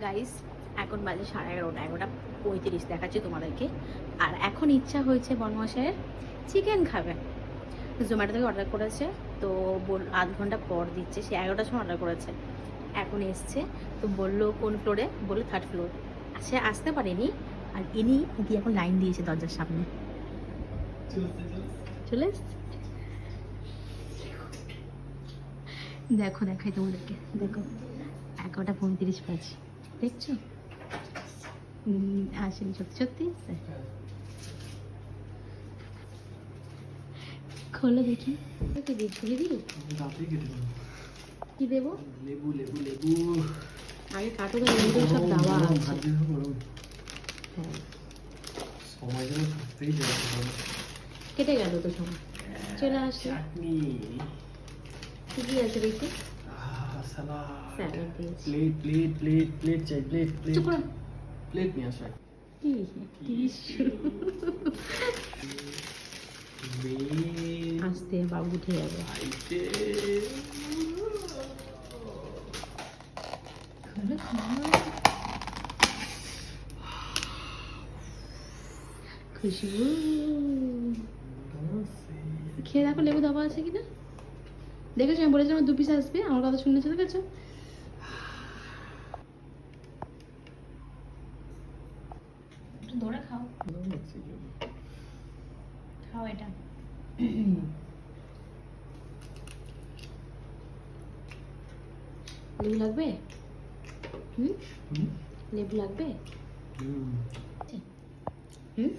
Guys এখন বাজে সাড়ে এগারোটা এগারোটা পঁয়ত্রিশ দেখাচ্ছি তোমাদেরকে। আর এখন ইচ্ছা হয়েছে বনমশাইয়ের চিকেন খাবে। জোম্যাটো থেকে অর্ডার করেছে, তো বল আধ ঘণ্টা পর দিচ্ছে, সে এগারোটার সময় অর্ডার করেছে। এখন এসছে, তো বলল কোন ফ্লোরে বলল থার্ড ফ্লোর সে আসতে পারেনি, আর ইনি দিয়ে এখন লাইন দিয়েছে দরজার সামনে। চলে দেখো, দেখাই তোমাদেরকে। দেখো, এগারোটা পঁয়ত্রিশ বাজে। দেখছ? আসেনি সত্যি সত্যি? খোলো দেখি। কি খুলে দিই। কি দেবো? লেবু লেবু লেবু। আগে কাটো তো সব দেওয়া আছে। দিয়ে। হ্যাঁ। সময় যেন থাকতেই কেটে গেল তো সময়। চলে আসে। চাটনি। কি কি আছে দেখি? Salad plate plate plate plate চাই প্লেট প্লেট প্লেট নিয়ে আসো কি টিস্যু আসতে বাবু উঠে যাবে। খুশবু খেয়ে দেখো লেবু দেওয়া আছে কিনা দেখেছ আমি বলেছিলাম আমার দু পিস আসবে আমার কথা শুনেছো দেখেছ? ধরে খাও। খাও এটা। লেবু লাগবে? হুম? লেবু লাগবে? হুম। হুম?